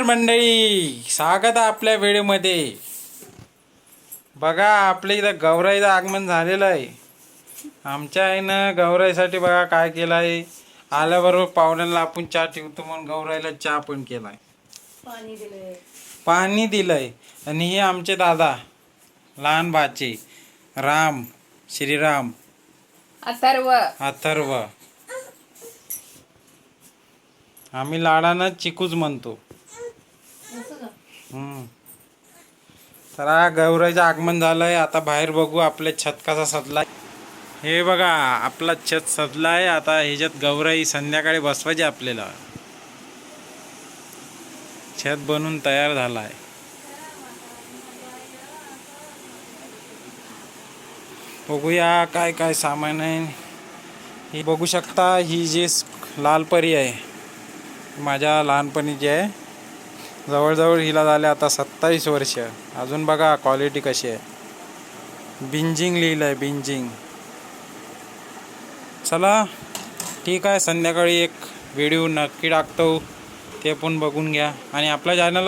नमस्कार मंडळी. स्वागत आहे आपल्या वेळेमध्ये. बघा आपल्या इथं गौराईचं आगमन झालेलं आहे. आमच्या आईनं गौराईसाठी बघा काय केलं आहे. आल्याबरोबर पाहुण्यांना आपण चहा ठेवतो म्हणून गौराईला चहा पण केलाय. पाणी दिलंय. पाणी दिलंय. आणि हे आमचे दादा लहान भाचे राम श्रीराम अथर्व. अथर्व. आम्ही लाडानं चिकूच म्हणतो. तर हा गौराईचं आगमन झालंय. आता बाहेर बघू आपले छत कसा सजलाय. हे बघा आपला छत सजलाय. आता ह्याच्यात गौराई संध्याकाळी बसवायची आपल्याला. छत बनून तयार झालाय. बघूया काय काय सामान आहे. ही बघू शकता ही जी लाल परी आहे माझ्या लहानपणी जी आहे. जवळजवळ हिला झाले आता सत्तावीस वर्ष. अजून बघा क्वालिटी कशी आहे. बिंजिंग लिहिलं आहे बिंजिंग. चला ठीक आहे संध्याकाळी एक व्हिडिओ नक्की टाकतो. ते पण बघून घ्या. आणि आपल्या चॅनल